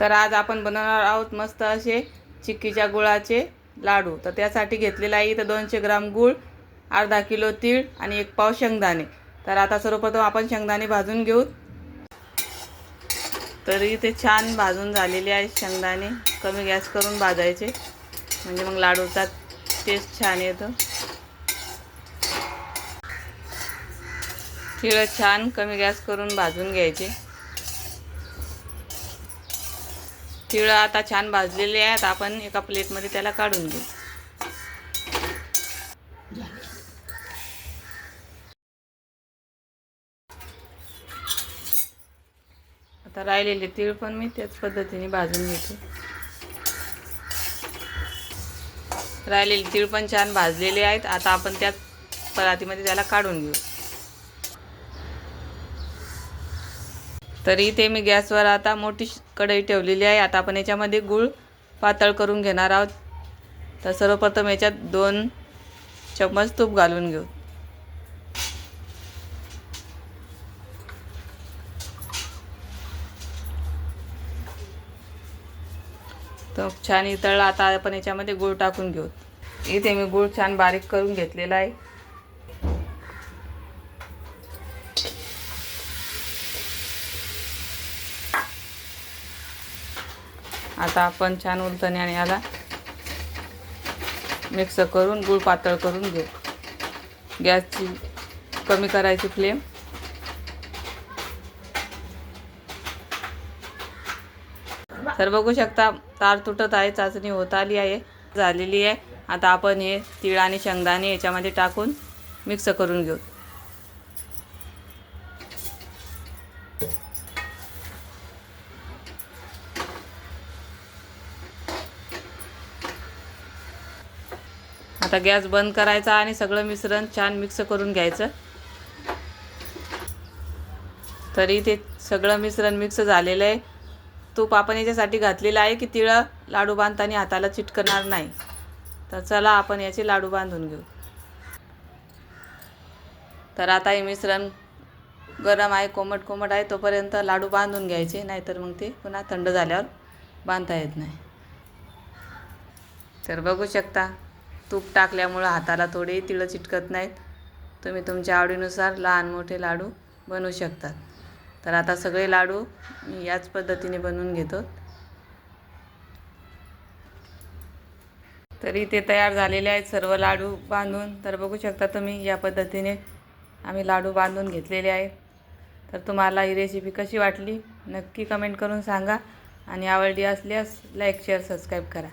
तर आज आपण बनवणार आहोत मस्त असे चिक्कीच्या गुळाचे लाडू. तर त्यासाठी घेतलेला आहे इथं दोनशे ग्राम गूळ अर्धा किलो तीळ आणि एक पाव शेंगदाणे. तर आता सर्वप्रथम आपण शेंगदाणे भाजून घेऊ. तर इथे छान भाजून झालेले आहे शेंगदाणे. कमी गॅस करून भाजायचे. म्हणजे मग लाडूचा टेस्ट छान येतो. तिळ छान कमी गॅस करून भाजून घ्यायचे. तिळ आता छान भाजलेले आहेत. आपण एका प्लेटमध्ये त्याला काढून घेऊ. आता राहिलेले तीळ पण मी त्याच पद्धतीने भाजून घेते. राहिलेले तीळ पण छान भाजलेले आहेत. आता आपण त्याच परातीमध्ये त्याला काढून घेऊ. तर इथे मी गॅसवर आता मोठी कढई ठेवलेली आहे. आता आपण याच्यामध्ये गूळ पातळ करून घेणार आहोत. तर सर्वप्रथम याच्यात दोन चम्मच तूप घालून घेऊ. तर छान इतळला आता आपण याच्यामध्ये गूळ टाकून घेऊ. इथे मी गूळ छान बारीक करून घेतलेला आहे. आता आपण छान उलथण्याने आणि याला मिक्स करून गूळ पातळ करून घेऊ. गॅसची कमी करायची फ्लेम तर बघू शकता तार तुटत आहे चाचणी होत आली आहे झालेली आहे. आता आपण हे तीळ आणि शेंगदाणे याच्यामध्ये टाकून मिक्स करून घेऊ. आता गॅस बंद करायचा आणि सगळं मिश्रण छान मिक्स करून घ्यायचं. तरी ते सगळं मिश्रण मिक्स झालेलं आहे. तूप आपण याच्यासाठी घातलेलं आहे की तिळं लाडू बांधताना हाताला चिटकणार नाही. तर चला आपण याचे लाडू बांधून घेऊ. तर आता हे मिश्रण गरम आहे कोमट कोमट आहे तोपर्यंत लाडू बांधून घ्यायचे नाहीतर मग ते पुन्हा थंड झाल्यावर बांधता येत नाही. तर बघू शकता. तूप टाकल्यामुळं हाताला थोडे तिळं चिटकत नाहीत. तुम्ही तुमच्या आवडीनुसार लहान मोठे लाडू बनवू शकतात. तर आता सगळे लाडू मी याच पद्धतीने बनवून घेतो. तरी ते तयार झालेले आहेत सर्व लाडू बांधून. तर बघू शकता तुम्ही या पद्धतीने आम्ही लाडू बांधून घेतलेले आहेत. तर तुम्हाला ही रेसिपी कशी वाटली नक्की कमेंट करून सांगा. आणि आवडली असल्यास लाईक शेअर सबस्क्राईब करा.